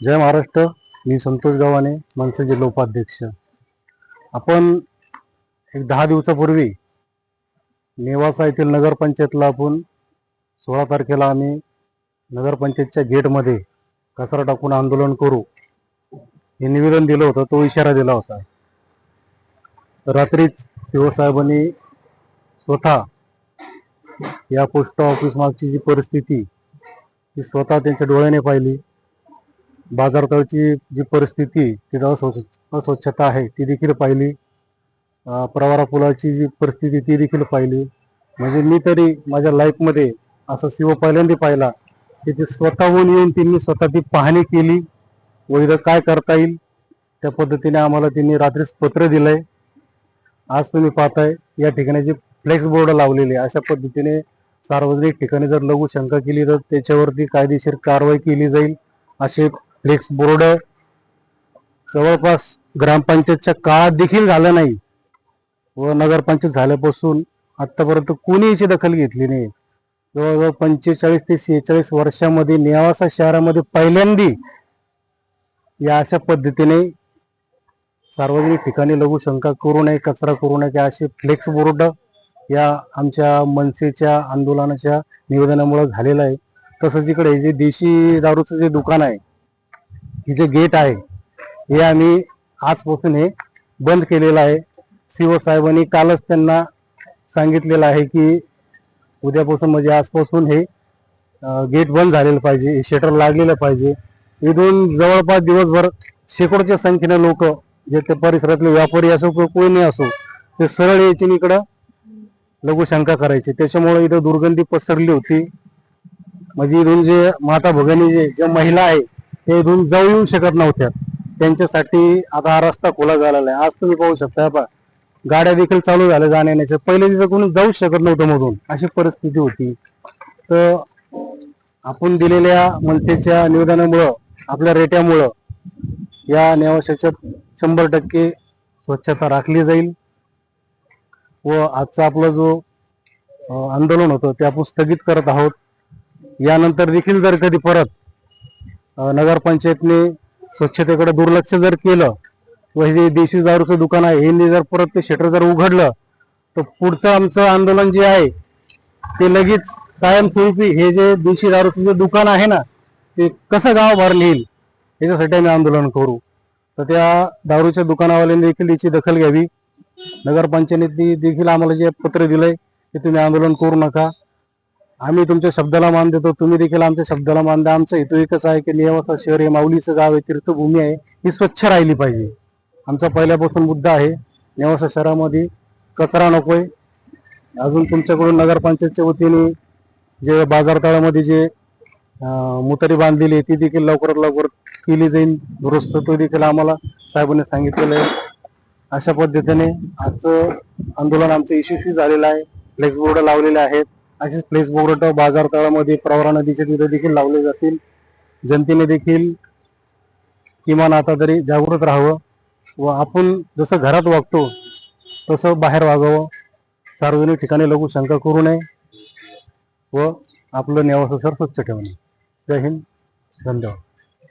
जय महाराष्ट्र. मी संतोष गव्हाणे मनसे जिल्हा उपाध्यक्ष आपण एक दहा दिवसापूर्वी नेवासा येथील नगरपंचायतला आपण सोळा तारखेला आम्ही नगरपंचायतच्या गेटमध्ये कचरा टाकून आंदोलन करू हे निवेदन दिलं होतं तो इशारा दिला होता. रात्रीच शिवसाहेबांनी स्वतः या पोस्ट ऑफिस मागची जी परिस्थिती ती स्वतः त्यांच्या डोळ्याने पाहिली. बाजारतळची जी परिस्थिती तिथं अस्वच्छ अस्वच्छता आहे ती देखील पाहिली. प्रवारा पुलाची जी परिस्थिती ती देखील पाहिली. म्हणजे मी तरी माझ्या लाईफमध्ये असं शिव पहिल्यांदा पाहिला की ते स्वतःहून येऊन त्यांनी स्वतः ती पाहणी केली. व इथं काय करता येईल? त्या पद्धतीने आम्हाला त्यांनी रात्रीच पत्र दिलंय. आज तुम्ही पाहताय या ठिकाणी जे फ्लेक्स बोर्ड लावलेले अशा पद्धतीने सार्वजनिक ठिकाणी जर लघु शंका केली तर त्याच्यावरती कायदेशीर कारवाई केली जाईल असे फ्लेक्स बोर्ड जवळपास ग्रामपंचायतच्या काळात देखील झालं नाही. व नगरपंचायत झाल्यापासून आतापर्यंत कोणी याची दखल घेतली नाही. जवळजवळ पंचेचाळीस ते शेहेचाळीस वर्षामध्ये नेवासा शहरामध्ये पहिल्यांदी या अशा पद्धतीने सार्वजनिक ठिकाणी लघु शंका करू नये कचरा करू नये असे फ्लेक्स बोर्ड या आमच्या मनसेच्या आंदोलनाच्या निवेदनामुळे झालेलं आहे. तसंच इकडे जे देशी दारूचं जे दुकान आहे हे जे गेट आहे हे आम्ही आजपासून हे बंद केलेलं आहे. शिवसाहेबांनी कालच त्यांना सांगितलेलं आहे की उद्यापासून म्हणजे आजपासून हे गेट बंद झालेलं पाहिजे हे शटर लागलेलं पाहिजे. इथून जवळपास दिवसभर शेकडोच्या संख्येने लोक जे ते परिसरातले व्यापारी असो किंवा कोणी असो ते सरळ यायचे इकडं लघुशंका करायची. त्याच्यामुळे इथं दुर्गंधी पसरली होती. म्हणजे इथून जे माता भगिनी जे ज्या महिला आहे ते इथून जाऊ येऊ शकत नव्हत्या त्यांच्यासाठी आता हा रस्ता खुला झालेला आहे. आज तुम्ही पाहू शकता बा गाड्या देखील चालू झाल्या जाण्या येण्याच्या पहिले तिथं कोणी जाऊ शकत नव्हतं मधून. अशी परिस्थिती होती. तर आपण दिलेल्या मनसेच्या निवेदनामुळं आपल्या रेट्यामुळं या नेवाशाच्या शंभर टक्के स्वच्छता राखली जाईल. व आजचा आपला जो आंदोलन होतं ते आपण स्थगित करत आहोत. यानंतर देखील जर कधी परत नगरपंचायतने स्वच्छतेकडे दुर्लक्ष जर केलं व हे जे देशी दारूचं दुकान आहे यांनी जर परत ते शटर जर उघडलं तर पुढचं आमचं आंदोलन जे आहे ते लगेच कायमस्वरूपी हे जे देशी दारूचं जे दुकान आहे ना ते कसं गाव भर येईल याच्यासाठी आम्ही आंदोलन करू. तर त्या दारूच्या दुकानावाल्यांनी देखील याची दखल घ्यावी. नगरपंचायतीने देखील आम्हाला जे पत्र दिलंय ते तुम्ही आंदोलन करू नका. आम्ही तुमच्या शब्दाला मान देतो. तुम्ही देखील आमच्या शब्दाला मान द्या. आमचा हेतू एकच आहे की नेवासा शहर हे माऊलीचं गाव आहे तीर्थभूमी आहे ही स्वच्छ राहिली पाहिजे. आमचा पहिल्यापासून मुद्दा आहे नेवासा शहरामध्ये कचरा नकोय. अजून तुमच्याकडून नगरपंचायतच्या वतीने जे बाजारतळामध्ये जे मुतारी बांधलेली आहे ती देखील लवकरात लवकर केली जाईल. दुरुस्त तो देखील आम्हाला साहेबांनी सांगितलेलं आहे. अशा पद्धतीने आजचं आंदोलन आमचं यशस्वी झालेलं आहे. फ्लेक्स बोर्ड लावलेले आहेत. असेच फ्लेक्स बोर्ड बाजार तळामध्ये प्रवरा नदीच्या तिथे देखील लावले जातील. जनतेने देखील किमान आता तरी जागृत राहावं व आपण जसं घरात वागतो तसं बाहेर वागावं. सार्वजनिक ठिकाणी लघु शंका करू नये व आपलं नेवासं सर स्वच्छ ठेवणे जय हिंद. धन्यवाद.